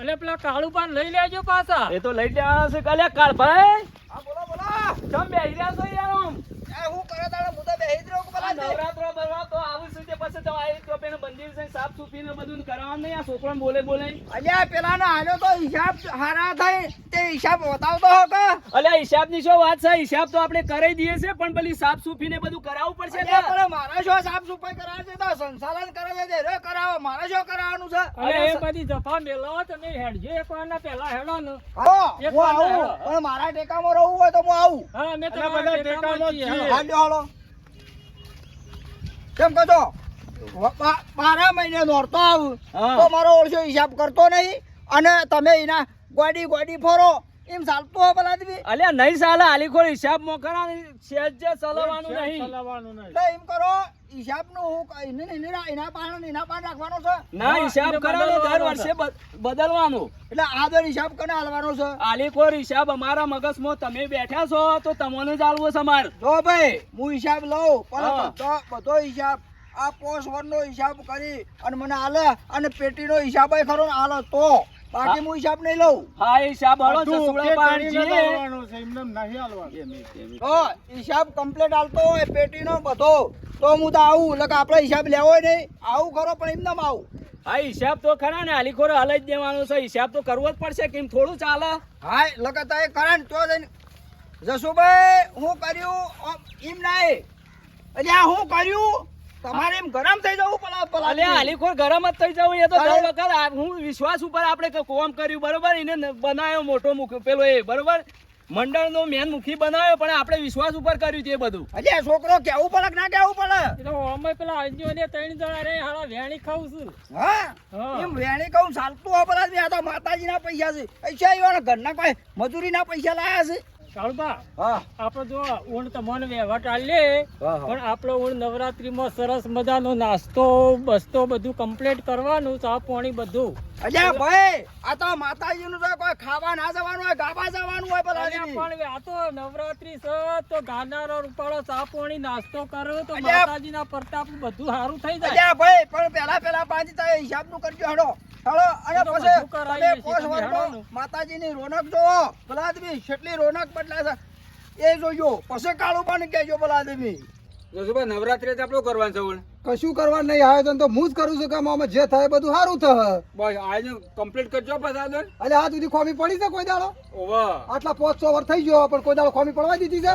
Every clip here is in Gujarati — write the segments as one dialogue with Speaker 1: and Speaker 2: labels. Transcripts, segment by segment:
Speaker 1: એટલે પેલા કાળુ પાન લઈ લેજો પાછા.
Speaker 2: એ તો લઈ જવાના છે. કાલે કાળ ભાઈ.
Speaker 3: હા બોલો બોલો.
Speaker 2: ચમ બેહી રહ્યા છો યાર આમ?
Speaker 3: એ હું કરે તારે? હું તો બેહી જ રહું પેલા.
Speaker 2: નવરાત્રો બરવા તો આવું છે તે પછી તો આ તો પેને મંદિર છે સાફ સુફી ને બધું કરાવવાનું નહીં. આ છોકરા બોલે બોલે.
Speaker 3: અલ્યા પેલાનો હાલ્યો તો હિસાબ હારા થાય. તે હિસાબ બતાવતો હો કે
Speaker 2: અલ્યા હિસાબની શું વાત છે? હિસાબ તો આપણે કરી દઈએ છે પણ પેલી સાફ સુફી ને બધું કરાવવું પડશે ને.
Speaker 3: પણ મારે શું સાફ સફાઈ કરાવે છે? તો સંચાલન કરે છે તે રે કરાવો મારે શું કરાવવાનું છે?
Speaker 1: અરે એ બધી જફા મેલો તમે હેડજો. એક વાર ના પહેલા હેડો ને
Speaker 3: હા
Speaker 1: એક વાર
Speaker 3: આવું. પણ મારા ટેકામાં રહું હોય તો હું આવું.
Speaker 1: હા અમે તો
Speaker 2: બધા
Speaker 1: ટેકામાં છીએ.
Speaker 3: હાલ્યો હાલો કેમ કહો બારા મહિને નોરતો આવું. તો મારો ઓળશો હિસાબ કરતો નહીં. અને તમે એના ગોડી ગોડી ફરો. એમ ચાલતો હોય પેલા બી
Speaker 2: અલે નહીં સાલે આલીખોર હિસાબ મોકરા સહેજે ચલાવવાનું નહીં.
Speaker 3: એટલે એમ કરો હિસાબનું હું ક- એને ને એને એના પાન એના પાન રાખવાનો છે?
Speaker 2: ના હિસાબ કરવાનો દર વર્ષે બદલવાનો.
Speaker 3: એટલે આ દર હિસાબ કને હાલવાનો છે?
Speaker 2: આલીખોર હિસાબ અમારા મગજમાં તમે બેઠા છો તો તમને જ હાલવો છે માર
Speaker 3: જો ભાઈ હું હિસાબ લઉં પણ બધો બધો હિસાબ આ પોસ્ટ વનનો હિસાબ કરી અને મને હાલે અને પેટીનો હિસાબ ખરો આલે તો. બાકી હું હિસાબ નહીં લઉં.
Speaker 2: હા હિસાબ હળો છે સુગડા પાણજી.
Speaker 3: તો હિસાબ કમ્પ્લીટ હાલતો હોય પેટીનો બધો. તો હું તો આવું એટલે કે આપણે હિસાબ લેવો નહીં. આવું ખરો પણ એમ નામ આવું.
Speaker 2: હા હિસાબ તો ખરા ને આલીખોર હાલ જ દેવાનો છે. હિસાબ તો કરવો જ પડશે કેમ થોડું ચાલે?
Speaker 3: હા લગતા એ કરણ તો જઈને જસુભાઈ હું કર્યું એમ નહીં. એટલે આ હું કર્યું? તમારે એમ ગરમ થઈ જવું પલા પલા
Speaker 2: અલ્યા આલીખોર ગરમ જ થઈ જવું એ તો દર વખત હું વિશ્વાસ ઉપર આપણે કોમ કર્યું બરોબર? એને બનાવ્યો મોટો મુખ પેલો એ બરોબર? મંડળનો મેન મુખી બનાવ્યો પણ આપણે વિશ્વાસ ઉપર કર્યું છે એ બધું.
Speaker 3: અલે છોકરો કેવું પડે ના કેવું પડે?
Speaker 1: એટલે અમે પેલા અંજો ને ત્રણ જણા રે હાલા વેણી ખાઉં છું.
Speaker 3: હા. એમ વેણી કહું ચાલતું હોય પેલા આ તો માતાજીના પૈસા છે. પૈસા એવા ઘરના કોઈ મજૂરીના પૈસા લાયા છે.
Speaker 1: કાળુબા
Speaker 3: હા.
Speaker 1: આપણે જો ઊણ તમને વહેવટ આલે પણ આપણો ઊણ નવરાત્રીમાં સરસ મજાનો નાસ્તો બસ્તો બધું કમ્પ્લીટ કરવાનું ચા પાણી બધું.
Speaker 3: અલ્યા ભાઈ આ તો માતાજીનું તો કોઈ ખાવા ના જવાનું હોય ગાવા જવાનું હોય
Speaker 1: પણ આ તો નવરાત્રી છે તો ગાનારો રૂપાળો ચા પાણી નાસ્તો કરો તો. માતાજીના પ્રતાપ બધું સારું થઈ જાય.
Speaker 3: અલ્યા ભાઈ પણ પેલા પેલા પાંચ હિસાબનું કરજો હેડો. હેડો અને પછી તમે પોષ. માતાજીની રોનક જોવો પેલા આદમી કેટલી રોનક બદલાય છે. એ જોજો પછી કાળું પણ કહેજો પેલા આદમી
Speaker 2: નવરાત્રી આપણું કરવાનું છે
Speaker 4: કશું કરવા નહીં આયોજન તો હું જ કરું છું કે આમાં જે થાય બધું સારું થાય
Speaker 2: બસ આયોજન કમ્પ્લીટ કરજો પસાદન
Speaker 4: એટલે આ સુધી ખોમી પડી છે કોઈ દાડો?
Speaker 2: ઓવા.
Speaker 4: આટલા પાંચ સો વર્ષ થઈ ગયો પણ કોઈ દાડો ખોમી પડવા દીધી છે?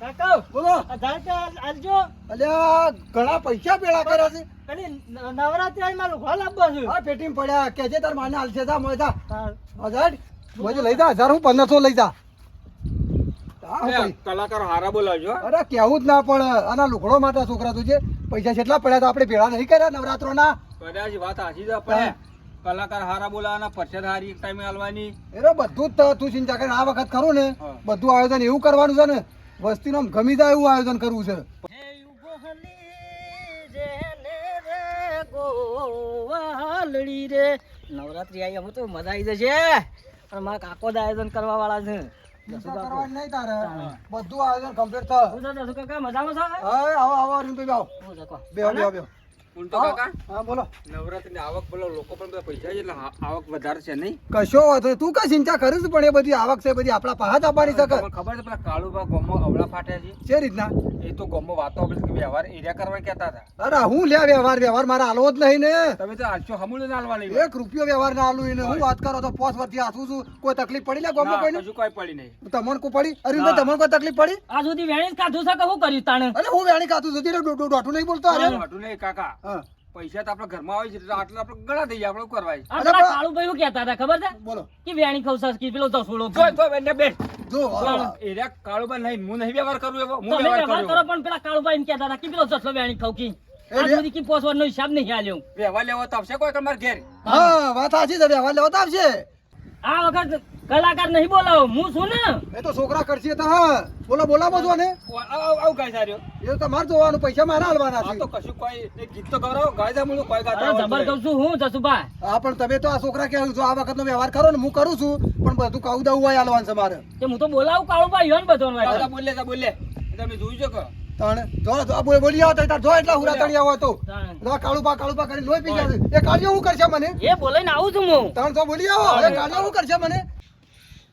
Speaker 1: કાકા
Speaker 4: બોલો.
Speaker 1: આધાર કાર્ડ આલજો
Speaker 4: અલ્યા ઘણા પૈસા ભેળા કર્યા છે.
Speaker 1: પેલી ન- નવરાત્રીમાં લુગડા લાવવા છે.
Speaker 4: આ પેટીમાં પડ્યા. કેજે તાર માને હાલશે જા મોય જા. હજાર? મોજે લઈ જા હજાર હું પંદરસો લઈ જા.
Speaker 2: કલાકાર હારા બોલાવજો
Speaker 4: અરે કેવું જ ના પણ આના લુકડો માટે છોકરા તુજે પૈસા જેટલા પડ્યા તો આપણે ભેળા નહીં કર્યા નવરાત્રો ના
Speaker 2: કદાચ વાત હાજી છે
Speaker 4: પણ
Speaker 2: કલાકાર હારા બોલાવાના પરસેદ હારી એક ટાઈમે હાલવાની.
Speaker 4: એરો બધું જ તું ચિંતા કરે આ વખત ખરું ને બધું આયોજન એવું કરવાનું છે ને વસ્તીનો આમ ગમી જાય એવું આયોજન કરવું છે.
Speaker 1: નવરાત્રી આવી અમે તો મજા આવી જશે. અને મારા કાકો આયોજન કરવા વાળા છે.
Speaker 4: કરવાની નહીં તારે. બધું આયોજન કમ્પ્લીટ થાય?
Speaker 1: શું છે કાકા મજામાં છો?
Speaker 4: હા આવો આવો અરવિંદભાઈ આવો બેહો. બેહો બેહો
Speaker 2: ઉલટો કાકા?
Speaker 4: હા બોલો.
Speaker 2: નવરાત્રી આવક બોલો લોકો પણ બધા પૈસા છે એટલે આવક વધારે છે નહીં?
Speaker 4: કશો વાંધો તું કઈ ચિંતા કરીશ પણ એ બધી આવક છે બધી આપણા પાસે જ આપવાની શકે
Speaker 2: ખબર છે પેલા કાળુભા ગોમો અવળા ફાટ્યા છે?
Speaker 4: જે રીતના?
Speaker 2: એ તો ગમો વાતો આપણે કે વ્યવહાર એરિયા કરવા કહેતા હતા.
Speaker 4: અરે હું લે વ્યવહાર વ્યવહાર મારે હાલવો જ નહીં ને.
Speaker 2: તમે તો આલશો હમું ને હાલવા લઈ
Speaker 4: એક રૂપિયો વ્યવહાર ના હાલું એને. હું વાત કરો તો પોસ વર્ષથી હાથું છું. કોઈ તકલીફ પડી લે ગમો કોઈ
Speaker 2: હજુ કોઈ પડી નહીં.
Speaker 4: તમને કોઈ પડી? અરે તમને કોઈ તકલીફ પડી?
Speaker 1: આ સુધી વેણી કાધું છે કે હું કર્યું તાણે?
Speaker 4: અરે હું વેણી કાધું દો- દોઢું નહીં બોલતો અરે.
Speaker 2: મોટું નહીં કાકા.
Speaker 4: હા.
Speaker 2: પૈસા તો આપણા ઘરમાં આવે છે આટલા આપણે ગણા થઈ જાય આપણે કરવાય?
Speaker 4: આપણા
Speaker 1: કાળુભાઈ શું કહેતા હતા ખબર છે?
Speaker 4: બોલો.
Speaker 1: કે વેણી ખવસાસ કે પેલો દસોડો
Speaker 2: જો તો એને બેન
Speaker 4: જો
Speaker 2: એરિયા કાળુભા નહીં હું નહીં વ્યવહાર કરું એવો હું વ્યવહાર
Speaker 1: કરું
Speaker 2: કરો
Speaker 1: પણ પેલા કાળુભાઈ એમ કહેતા હતા કે પેલો જસલો વેણી સુધી હિસાબ નહીં આલ્યો.
Speaker 2: વ્યવહાર લેવો તો આવશે કોઈ તમારે ઘેર.
Speaker 4: હા વાત સાચી છે વ્યવહાર લેવો તો આવશે.
Speaker 1: આ વખત કલાકાર નહીં બોલાવો હું છું ને.
Speaker 4: એ તો છોકરા કરશે તો હા. બોલો બોલાવો છો ને
Speaker 2: આવું ગાય સાર્યો
Speaker 4: એ તો તમારે જોવાનું પૈસા મારા હાલવાના છે.
Speaker 2: તો કશું કોઈ એક ગીત તો ગૌરવ ગાય જા કોઈ ગાતા
Speaker 1: જબર કહું છું હું જસુભાઈ.
Speaker 4: હા પણ તમે તો આ છોકરા કે જો આ વખતનો વ્યવહાર કરો ને હું કરું છું. પણ બધું કાઉ દઉં હોય હાલવાન છે મારે.
Speaker 1: કે હું તો બોલાવું કાળુભાઈ યો ને બધો.
Speaker 2: ગાતા બોલે તા બોલે. તમે જોઈ છે કે?
Speaker 4: તાણે જો જો બોલ- બોલી આવો તો તાર જો એટલા હુરા તણી આવો તો. આ કાળુબા કાળુબા કરીને લોહી પી ગયા એ કાળિયો શું કરશે મને?
Speaker 1: એ બોલે ને આવું છું હું.
Speaker 4: તણ તો બોલી આવો. એ કાળિયો શું કરશે મને?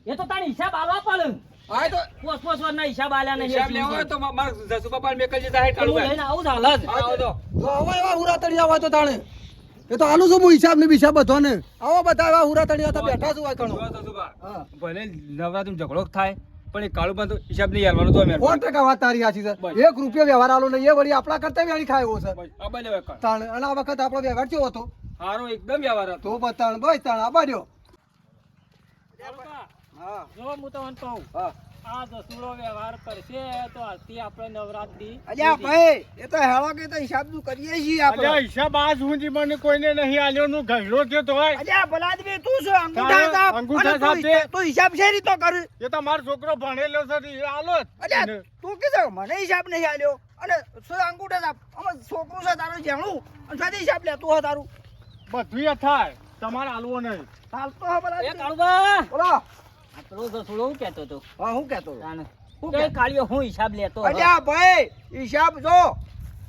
Speaker 1: એ તો તારી હિસાબ આલવા પડે.
Speaker 4: આ તો
Speaker 1: પોસ પોસ વારના હિસાબ આલ્યા નહીં
Speaker 2: હિસાબ લેવો તો મા- મારા જસુબા મેકલજી જાહેર
Speaker 1: હું લઈને આવું જ હાલ જ.
Speaker 2: આવો તો.
Speaker 4: જો. આવો એવા હુરા તણી આવો તો તાણે. એ તો આલું છું હું હિસાબ ને બિસાબ બધો આવો બધા એવા હુરા તણી તો બેઠા છું આ કણો
Speaker 2: ભલે નવરાત્રિમાં ઝઘડો થાય પણ એ કાળું બંધ હિસાબ નહીં હાલવાનો તો અમે
Speaker 4: સો ટકા વાત તારી સાચી છે? એક રૂપિયો વ્યવહાર આલો નહીં એ વળી આપણા કરતા વેણી ખાયો છે.
Speaker 2: આ બાજુ
Speaker 4: તાણ અને આ વખત આપણો વ્યવહાર કેવો હતો?
Speaker 2: હારો એકદમ વ્યવહાર હતો.
Speaker 4: બતાણ ભાઈ તાણ આ બાજ્યો
Speaker 3: હા
Speaker 1: જો હું તમને કહું આ દસુડો વ્યવહાર કરશે તો આજથી આપણે નવરાત્રી
Speaker 3: અલ્યા ભાઈ એ તો હેળો કે તો હિસાબનું કરીએ છીએ આપણે.
Speaker 5: હિસાબ આજ સુધી મને કોઈને નહીં આલ્યો નું ઘરડો છે તો હોય.
Speaker 3: અલ્યા ભલાદમી તું શું અંગૂઠા સાહેબ
Speaker 5: અંગૂઠા
Speaker 3: સાહેબ તું
Speaker 5: છે?
Speaker 3: તું હિસાબ છે રીતો કર?
Speaker 5: એ તો મારો છોકરો ભણેલો છે એ આલો.
Speaker 3: અલ્યા તું કીધું મને હિસાબ નહીં આલ્યો. અને શું અંગૂઠા સાહેબ અમે છોકરું છે તારું જેણું. અને સાથે હિસાબ લેતું હોય તારું.
Speaker 5: બધું એ થાય તમારે આલવો નહીં.
Speaker 3: ચાલતો હોય
Speaker 1: એ
Speaker 3: ભલાદમી
Speaker 1: કાળુબા!
Speaker 3: બોલો.
Speaker 1: પેલો દસુડો હું કહેતો હતો
Speaker 3: હા હું કહેતો હતો?
Speaker 1: કે કાળિયો હું હિસાબ લેતો
Speaker 3: અલ્યા ભાઈ હિસાબ જો.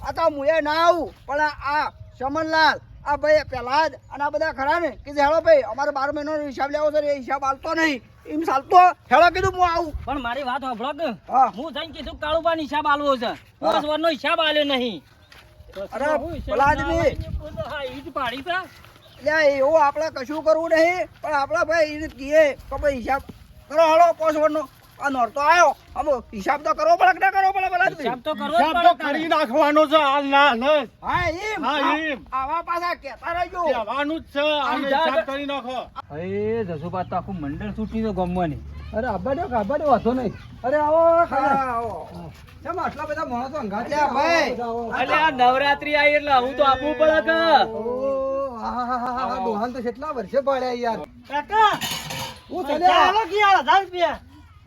Speaker 3: આ તો મુએ ના આવું પણ આ ચમનલાલ આ ભાઈ પેલા જ અને આ બધા ખરા ને કીધું હેળો ભાઈ અમારે બાર મહિનાનો હિસાબ લેવો છે એ હિસાબ આલતો નહીં. એમ ચાલતો હેળો કીધું હું આવું.
Speaker 1: પણ મારી વાત સાંભળો કે.
Speaker 3: હા.
Speaker 1: જઈને કીધું કાળુબાનો હિસાબ આલવો છે. પોસ વારનો હિસાબ આલ્યો નહીં.
Speaker 3: અરે,
Speaker 1: ના
Speaker 3: આદમી.
Speaker 1: પાડી તા.
Speaker 3: એટલે એવું આપણે કશું કરવું નહીં. પણ આપણા ભાઈ એને કહીએ કે ભાઈ હિસાબ કરો હાલો પોસવડનો આ નોરતો આવ્યો આમ હિસાબ તો કરવો પડે કે કરવો પડે ભલા
Speaker 1: હિસાબ તો કરવો
Speaker 5: હિસાબ તો કરી નાખવાનો છે હાલ ના હાલ
Speaker 3: હા એમ.
Speaker 5: હા,
Speaker 3: આ-
Speaker 5: એમ.
Speaker 3: આવા પાછા કેતા રહેજો.
Speaker 5: કહેવાનું જ છે આને હિસાબ કરી નાખો.
Speaker 2: એ જસુબા તો આખું મંડળ છૂટી તો ગમવાની.
Speaker 4: અરે આબાડ્યો આબાડ્યો વાંધો નહીં. અરે આવો ખાલી.
Speaker 3: આવો.
Speaker 4: કેમ આટલા બધા માણસો અંગાત
Speaker 3: અલ્યા ભાઈ.
Speaker 2: એટલે આ નવરાત્રી આવી એટલે હું તો આપવું પડે કે
Speaker 4: ડોહાન તો કેટલા વર્ષે પાડ્યા યાર.
Speaker 1: કાકા,
Speaker 4: હું
Speaker 1: પૈસા હાલો કે હજાર રૂપિયા.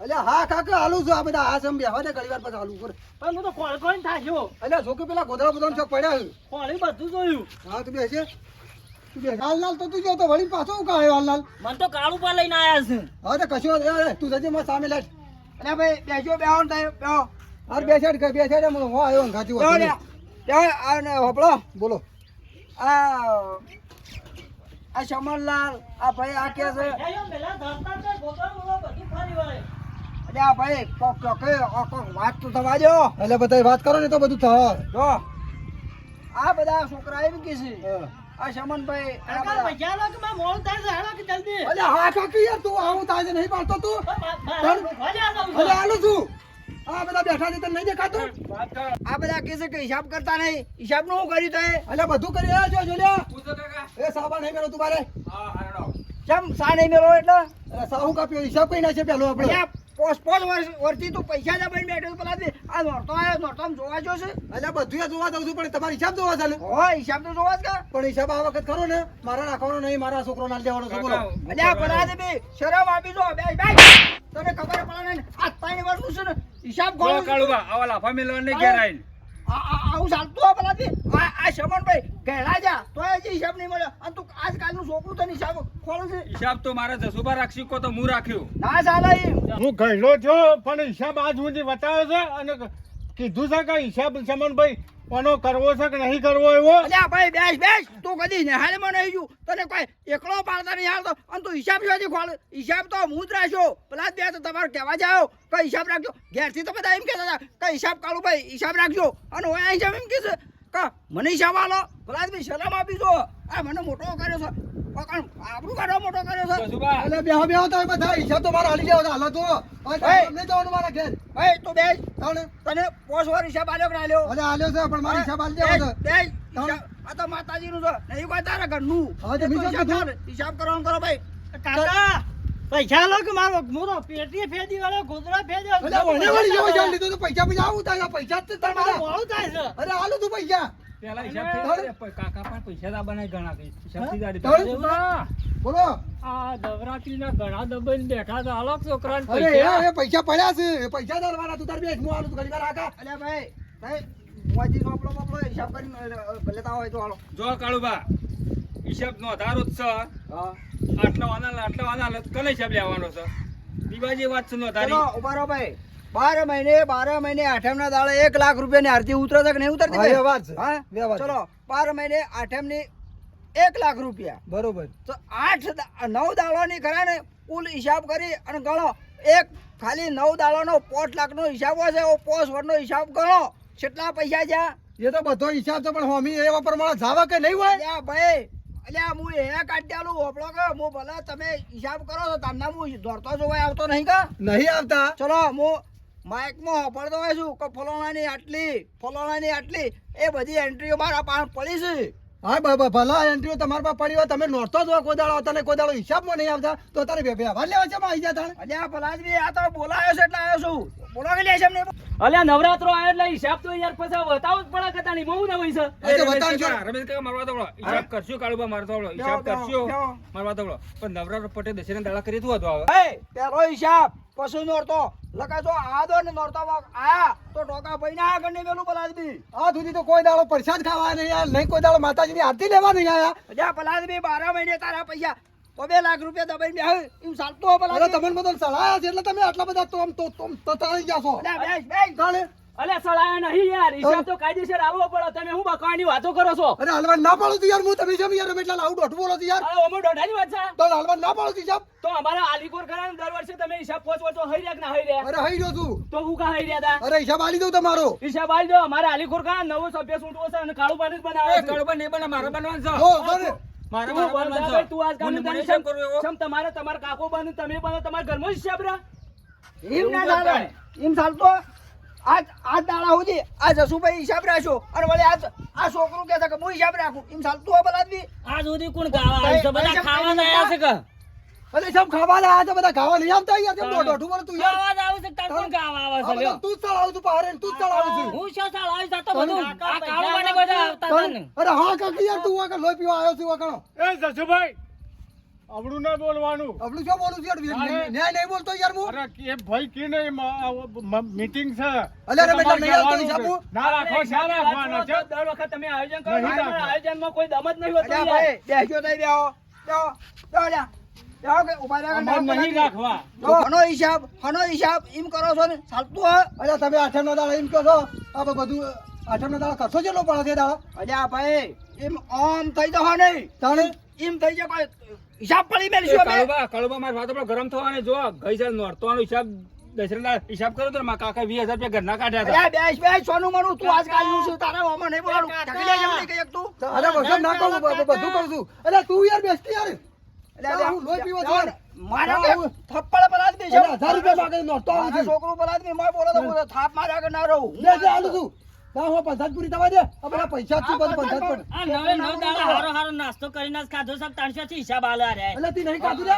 Speaker 4: અલ્યા હા કાકા હાલું છું. આ બધા આ સમ બેહવા પછી હાલું કર.
Speaker 1: પણ હું તો કોણ કોણ થાક્યો.
Speaker 4: અલ્યા જોકે પેલા ગોધરા બધાનો ચોક પડ્યા છે.
Speaker 1: કોણે બધું જોયું?
Speaker 4: હા તું બેસે. તું બેસ. તો તું જો તો વળી પાછો હું હાલ
Speaker 1: મને તો કાળુબા લઈને આયા છે.
Speaker 4: હા તો કશું તું જજે સામે લાગ
Speaker 3: અલ્યા ભાઈ બેસજો બેહો ને બેહો.
Speaker 4: હાર બેસાડ બેસાડ. હું આવ્યો.
Speaker 3: બેહો અને હોભળો.
Speaker 4: બોલો.
Speaker 3: આ આ શમનલાલ આ ભાઈ આ કે છે. અરે આ ભાઈ કોક કોક કોક વાત તો થવા દો.
Speaker 4: એટલે બધા વાત કરો ને તો બધું થાય
Speaker 3: જો આ બધા છોકરા એમ કે છે આ શમનભાઈ
Speaker 1: પૈસા આલો કે મારે મોડું થાય છે, હાલો કે જલ્દી.
Speaker 4: અલ્યા હા કાકી યાર તું આવું થાય છે નહીં પાડતો તું.
Speaker 1: આલો
Speaker 4: હાલું છું. આ બધા બેઠા છે તને નહીં દેખાતું?
Speaker 3: આ બધા કે છે કે હિસાબ કરતા નહીં. હિસાબનું શું કર્યું તે
Speaker 4: એટલે બધું કરી રહ્યા છો જો લ્યા
Speaker 2: પૂછો કાકા.
Speaker 4: એ સાબા નહીં મેળો તું
Speaker 2: મારે
Speaker 3: કેમ સા નહીં મેળો એટલે?
Speaker 4: સાહુ કાપ્યો? હિસાબ કઈ નાખે પેલો આપણે?
Speaker 3: અલ્યા પોસ પોસ વર્ષથી તું પૈસા દબાઈને બેઠો પેલા આ નોરતો આવ્યો નોરતો જોવા જોશે છે.
Speaker 4: અલ્યા બધું જોવા દઉં છું પણ તમારે હિસાબ જોવા ચાલે
Speaker 3: હો હિસાબ તો જોવા જ કા?
Speaker 4: પણ હિસાબ આ વખત ખરો ને? મારા રાખવાનો નહીં મારા છોકરો ના લેવાનો છોકરો બોલો.
Speaker 3: અલ્યા ભલા દે બે શરમ આપી દો બે બે. તને ખબર પડે ને આ ત્રણ વર્ષનું છે ને હિસાબ ખોલું
Speaker 2: કાળુબા આવા લાફા મેલવાને ઘેર આવીને.
Speaker 3: આવું ચાલતું હોય પેલા આ આ શમનભાઈ ઘેડા જા તો હજી હિસાબ નહીં મળ્યો. અને તું આજકાલનું છોકરું તને હિસાબ ખોલું છે.
Speaker 2: હિસાબ તો મારા જસુબા રાખશી કો તો હું રાખ્યું.
Speaker 3: ના ચાલે
Speaker 5: હું ગયેલો છો પણ હિસાબ આજ સુધી બતાવ્યો છે અને કીધું છે કે હિસાબ સમનભાઈ કોનો કરવો છે કે નહીં કરવો એવો?
Speaker 3: અલ્યા ભાઈ બેસ બેસ. તું કદી નિહાળમાં નહીં ગયું. તને કોઈ એકલો પાડતા નહીં આવતો. અને તું હિસાબ શોધી ખોલ હિસાબ તો હું જ રાખ્યો પેલા બે તો તમારે કહેવા જાઓ. કે હિસાબ રાખજો? ઘેરથી તો બધા એમ કહેતા હતા કે હિસાબ કાળું ભાઈ? હિસાબ રાખજો. અને હું હિસાબ એમ કે છે. કે મને આલો પેલા જ ભાઈ આપી દો આ મને મોટો કર્યો છે. પણ આપણું કાઢો મોટો કર્યો છે?
Speaker 4: એટલે બેહો બેહો તો બધા હિસાબ તો મારા હાલી જાવ હાલો તો. નહીં જવાનું મારા ઘેર.
Speaker 3: ભાઈ તું બેસ.
Speaker 4: તને
Speaker 3: તને પોસ વાર હિસાબ આલ્યો કે ના આલ્યો?
Speaker 4: અરે આલ્યો છે પણ મારી હિસાબ હાલી દેવો
Speaker 3: બેસ. આ તો માતાજીનું છે. નહીં કોઈ તારા ઘરનું.
Speaker 4: હવે
Speaker 3: હિસાબ કરવાનું કરો ભાઈ.
Speaker 1: કાકા, પૈસા લો કે મારો મોરો પેટી ફેદી વાળો ગોદડા ફેદી વાળો.
Speaker 4: અલ્યા વળી જો જો લીધો તો પૈસા પૈસા આવું થાય આ પૈસા તો તારા
Speaker 1: મારે થાય છે.
Speaker 4: અરે આલો તું પૈસા.
Speaker 2: પેલા હિસાબ. કાકા પણ પૈસા દાબાના ઘણા કઈ. હિસાબ
Speaker 4: બોલો.
Speaker 1: આ નવરાત્રીના ઘણા દબાઈને બેઠા તો આલો છોકરા
Speaker 4: અરે
Speaker 1: પૈસા.
Speaker 4: એ પૈસા પડ્યા છે. એ પૈસા દરવાના તું તાર બેસ હું આલું તું ઘણી વાર આકા
Speaker 3: અલ્યા ભાઈ ભાઈ મોજી સોપડો બોપડો હિસાબ કરીને અ, ભલે તાવ હોય તો આલો
Speaker 2: જો કાળુબા હિસાબ નો આધારો જ છે. આટલો વાના આટલો વાના કને હિસાબ લેવાનો છે? દિવાજી વાત છે નો
Speaker 3: ચલો
Speaker 2: તારી
Speaker 3: ભાઈ. બાર મહિને બાર મહિને આઠમ ના દાડે એક લાખ રૂપિયાની આરતી ઉતરે છે કે નહીં ઉતરતી
Speaker 4: એ
Speaker 3: ભાઈ?
Speaker 4: વાત
Speaker 3: હા?
Speaker 4: એ.
Speaker 3: ચલો બાર મહિને આઠમની એક લાખ રૂપિયા.
Speaker 4: બરોબર.
Speaker 3: તો આઠ નવ નવ દાડોની ખરા ને કુલ હિસાબ કરી અને ગણો. એક ખાલી નવ દાડોનો પોચ લાખનો હિસાબ હોય છે પોસ્ટ પોચ વર્ષનો હિસાબ ગણો. કેટલા પૈસા છે?
Speaker 4: એ તો બધો હિસાબ છે પણ હોમી એવા પ્રમાણે જાવા કે નહીં હોય?
Speaker 3: ભાઈ અલ્યા હું એ કાઢ્યાલું હોપડો કે હું ભલે તમે હિસાબ કરો છો તમને હું દોડતો જોવાય આવતો નહીં કા?
Speaker 4: નહીં આવતા?
Speaker 3: ચલો હું માઇકમાં હોપડતો હોય છું કે ફલોણાની આટલી ફલોણાની આટલી એ બધી એન્ટ્રીઓ મારા પાસે પડી છે.
Speaker 4: હા બાબા ભલા એન્ટ્રીઓ તમારા પાસે પડી હોય તમે નોરતો જો કોઈ દાડો તને કોઈ દાડો હિસાબમાં નહીં આવતા તો તારે બે વ્યવહાર લેવા છે આવી જા તાણે?
Speaker 3: અલ્યા ભલાજી આ તો બોલાયો છે એટલે આવ્યો છું. બોલા કે લે છે એમને.
Speaker 2: અલ્યા નવરાત્રો આવ્યો એટલે હિસાબ તો યાર પછી બતાવું જ પડે કે તાણી બહુ ન હોય છે
Speaker 4: આજે બતાવજો.
Speaker 6: રમેશ કાકા મારવા દોડો. હિસાબ કરશો કાળુબા મારતો દોડો. હિસાબ કરશો મારવા દોડો. પણ નવરાત્રો પટે દશેરા દાડા કરી તું હતો હવે
Speaker 3: પેલો હિસાબ. પશુ નોરતો. લખા જો આ દો ને નોરતો આયા તો ટોકા ભાઈને આગળ નહીં પેલું પલાદબી
Speaker 4: આ સુધી તો કોઈ દાડો પ્રસાદ ખાવા નહીં આયા નહીં કોઈ દાડો માતાજીની આરતી લેવા નહીં આયા.
Speaker 3: અજા પલાદબી બારા મહિને તારા પૈસા. બે લાખ રૂપિયા દબાઈ બે એમ ચાલતો પલાદબી
Speaker 4: તમને બધો સળાયા છે એટલે તમે આટલા બધા તો આમ તો તો- તો તાળી ગયા છો.
Speaker 3: બે બેસ
Speaker 2: અલ્યા સળાયા નહીં યાર હિસાબ તો કાયદેસર આવવો પડે. તમે હું બકવાની વાતો કરો છો?
Speaker 4: અરે હાલવા ના પાડો યાર હું તમે જેમ યાર રમેશલાલ આવું ડોટ બોલો છો યાર.
Speaker 2: અરે ઓમો દોઢાની વાત છે.
Speaker 4: તો હાલવા ના પાડો હિસાબ
Speaker 2: તો અમારા આલીકોર ખરા દર વર્ષે તમે હિસાબ પોચ વર્ષો હઈ રહ્યા કે ના હઈ રહ્યા?
Speaker 4: અરે હઈ રહ્યો તું
Speaker 2: તો હું કા હઈ રહ્યા હતા
Speaker 4: અરે હિસાબ આલી દઉં તમારો.
Speaker 2: હિસાબ આલી દો અમારા આલીકોર ખરા નવો સભ્ય સૂટવો છે અને કાળું પાણી જ બનાવે
Speaker 6: કાળુબા નહીં બને મારો બનવાનું છે.
Speaker 4: હો બને.
Speaker 6: મારા મારા બનવાનું છે.
Speaker 2: તું આજ કામ
Speaker 6: મને
Speaker 2: તારી
Speaker 6: એવો?
Speaker 2: શમ તમારે તમાર કાકો બને તમે બને તમાર ઘરમાં જ હિસાબ રા
Speaker 3: એમ ના ચાલે એમ ચાલતો. આજ આજ દાડા સુધી આ જસુભાઈ હિસાબ રાખ્યો અને વળી આજ આ છોકરું કહે છે કે હું હિસાબ રાખું. એમ ચાલતું હોય પલાદબી
Speaker 1: આજ સુધી કોણ ગાવા આવ્યું છે? બધા ખાવા આયા છે કે?
Speaker 4: અરે સબ ખાવા લાયા છે બધા. ખાવા નહીં આવતા યાર કેમ દોઢ બોલો તું યાર.
Speaker 1: ખાવા જ આવે છે તાર કોણ ગાવા આવે
Speaker 4: આ
Speaker 1: છે
Speaker 4: બધા
Speaker 1: લ્યો
Speaker 4: તું છું.
Speaker 1: હું શું ચાલ આવી જતો બધું આ કાળું મને બધા આવતા હતા
Speaker 4: અરે હા કાકી યાર તું આગળ લોહી પીવા આવ્યો છું આગળ
Speaker 5: એ જસુભાઈ આવડું ના બોલવાનું.
Speaker 4: અબલું શું બોલું છું યાર? ન્યાય નહીં બોલતો યાર હું?
Speaker 5: અરે એ ભાઈ કે નહીં મીટિંગ છે.
Speaker 4: અલે અરે બેટા, નહીં આવતો હિસાબ.
Speaker 5: ના રાખો શા રાખવાનો છે?
Speaker 2: દર વખત તમે આયોજન કરો.
Speaker 5: નહીં.
Speaker 2: આયોજનમાં કોઈ દમ જ નહીં હોતો
Speaker 3: અલ્યા ભાઈ બેહજો તઈ બેહો. બેહો.
Speaker 5: નહીં
Speaker 3: એમ ભાઈ એમ આમ થઈ જવા નહીં.
Speaker 4: તાણે
Speaker 3: એમ થઈ જાય હિસાબ પડી મેલશું અમે
Speaker 6: કળવા કાળુબા મારા વાત ગરમ થવાને જો ગઈ સાલ નોરતોનો હિસાબ દશેરા હિસાબ કર્યો તો મારા કાકા વીસ હજાર રૂપિયા ઘરના કાઢ્યા હતા.
Speaker 3: અલ્યા બેસ બેસ સોનું મનું તું આજ કાઢ્યું છે તારા ઓમાં નહીં બોલાડું. ઢકી લે જેમ નહીં કહી તું.
Speaker 4: અરે વગર ના કહું બધું કહું છું. અરે તું યાર બેસતી યાર.
Speaker 3: એટલે
Speaker 4: હું લોહી પીવો. છું.
Speaker 3: મારા થપ્પડ પર આજ દે
Speaker 4: છે 1000 રૂપિયા માંગે નોરતો આવું છું.
Speaker 3: છોકરું પલાદ મે મોય બોલો તો થાપ માર્યા કે ના રહું?
Speaker 4: લે જે આલું છું. ના હું પંચાયત પૂરી થવા દે. આ પૈસા જ પંચાયત પર
Speaker 1: આ નવે નવ દાડા હારો હારો નાસ્તો કરીને જ ખાધો છે ત્રણસો થી હિસાબ આલે રે.
Speaker 4: એટલે તી નહીં ખાધું લે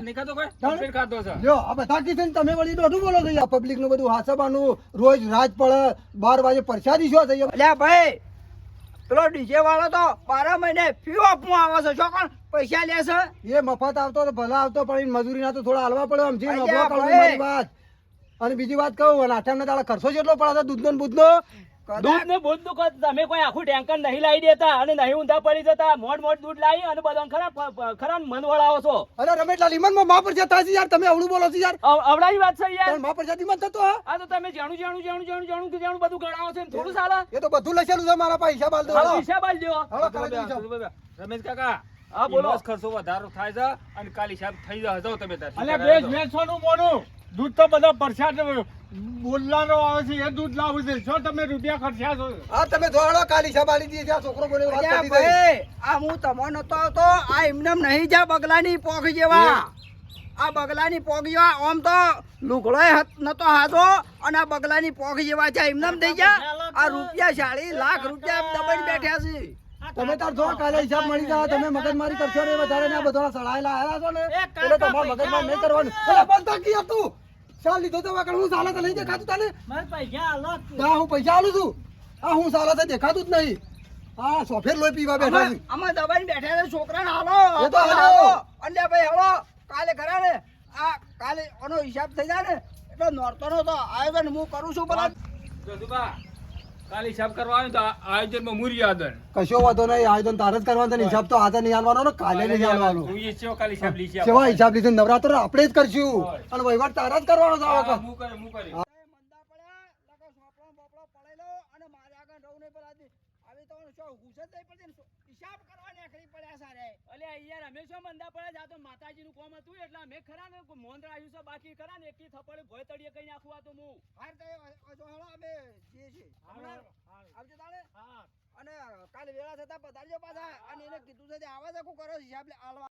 Speaker 6: નહીં ખાતો કોઈ? કમ્પ્લીટ ખાતો છે?
Speaker 4: લ્યો આ બધા કીધું તમે વળી દોઢું બોલો છો પબ્લિકનું બધું હાસવાનું રોજ રાજ પડે બાર વાગે પરસાદી શું થઈ
Speaker 3: અલ્યા ભાઈ પેલો ડીજે વાળો તો બારા મહિને ફી આપવા આવે છે. શું કોણ પૈસા લે છે?
Speaker 4: એ મફત આવતો તો ભલા આવતો પણ મજૂરી ના તો થોડા હાલવા પડે. આમ જી નફો વાત. અને બીજી વાત કહું અને આઠમ ના દાડા ખર્ચો જેટલો પડે દૂધનો ને બૂધનો
Speaker 2: દૂધ ને બૂધનું તમે કોઈ આખું ટેન્કર નહીં લાવી દેતા અને નહીં ઊંધા પડી જતા. મોડ મોડ દૂધ લાવી અને બધા ખરા ખરા મન વળાવો છો.
Speaker 4: અરે રમેશલાલ ઈમાનમાં માં માપર જતા છે યાર. તમે અવળું બોલો છો યાર.
Speaker 2: અવ- વાત છે યાર.
Speaker 4: માપર જતી મત થતો
Speaker 2: આ તો તમે જાણું જાણું જાણું જાણું જાણું કે જાણું બધું ગણાવો છો થોડું સાલા.
Speaker 4: એ તો બધું લખેલું છે મારા પાસે. હિસાબ આલ દો.
Speaker 2: હિસાબ
Speaker 4: આલ હિસાબ.
Speaker 6: રમેશ કાકા
Speaker 2: હા, બોલો.
Speaker 6: ખર્ચો વધારો થાય છે અને કાલ હિસાબ થઈ જાય જાઓ તમે તાર.
Speaker 5: અલ્યા બે ભેંસોનું મોનું. દૂધ તો બધા પરસાદ બોલવાનો આવે છે એ દૂધ લાવું છે. શું તમે રૂપિયા ખર્ચ્યા છો.
Speaker 4: હા તમે ધોળો કાલી આલી દીધી ત્યાં છોકરો બોલે વાત કરી
Speaker 3: ભાઈ આ હું તમો નતો આવતો આ એમને નહીં જા બગલાની પોખ જેવા. આ બગલાની પોખ જેવા આમ તો લુગડો નતો હાથો અને આ બગલાની પોખ જેવા છે એમને થઈ ગયા આ રૂપિયા ચાળી લાખ રૂપિયા દબાઈ બેઠ્યા છે.
Speaker 4: તમે તાર જો કાલે હિસાબ મળી જાય તમે મગજમારી કરશો ને વધારે ને બધા સડાયેલા આવ્યા છો ને એટલે તમારે મગજમારી નહીં કરવાનું. બંધ થાકી યાર તું? ચાલ લીધો તો વાકણ હું સાલા તો નહીં દેખાતું તને?
Speaker 1: મારે પૈસા આલો જ
Speaker 4: હું પૈસા આલું છું. હા હું સાલા તો દેખાતું જ નહીં. હા સોફેર લોહી પીવા બેઠા છે.
Speaker 3: અમે દબાઈને બેઠા છે છોકરાને. હાલો
Speaker 4: એ તો હાલો.
Speaker 3: હાલો ભાઈ હાલો. કાલે ખરા ને આ કાલે આનો હિસાબ થઈ જાય ને એટલે નોરતો નો તો આયોજન હું કરું છું પેલા
Speaker 6: જસુભા, કાલ હિસાબ કરવા તો આયોજનમાં મૂરી આદર
Speaker 4: કશો વાંધો નહીં આયોજન તારે જ કરવાનો હિસાબ તો આજે નહીં આલવાનો ને કાલે નહીં આલવાનો
Speaker 6: હું એ છે હિસાબ લીધી
Speaker 4: કેવા હિસાબ લીધો નવરાત્ર આપણે જ કરશું. અને વહીવટ તારા જ કરવાનો છે આ
Speaker 6: હા,
Speaker 4: વખત
Speaker 6: હું કરે હું કરે
Speaker 3: જ નહીં પડતી ને હિસાબ કરવા નીકળી પડ્યા સારે
Speaker 2: અલે યાર અમે શું મંદા પડે આ તો માતાજીનું કોમ હતું એટલે અમે ખરા ને મોન રાખ્યું છે બાકી ખરા ને એકથી થપડે ભોય તળિયે કઈ નાખું આ તો હું
Speaker 3: હાર તો અમે જે
Speaker 5: છે
Speaker 3: આવજો તાળે
Speaker 5: હા.
Speaker 3: અને કાલે વેળા થતા પધારજો પાછા. અને એને કીધું છે તે આવા જ કરો હિસાબ લે- આલવા.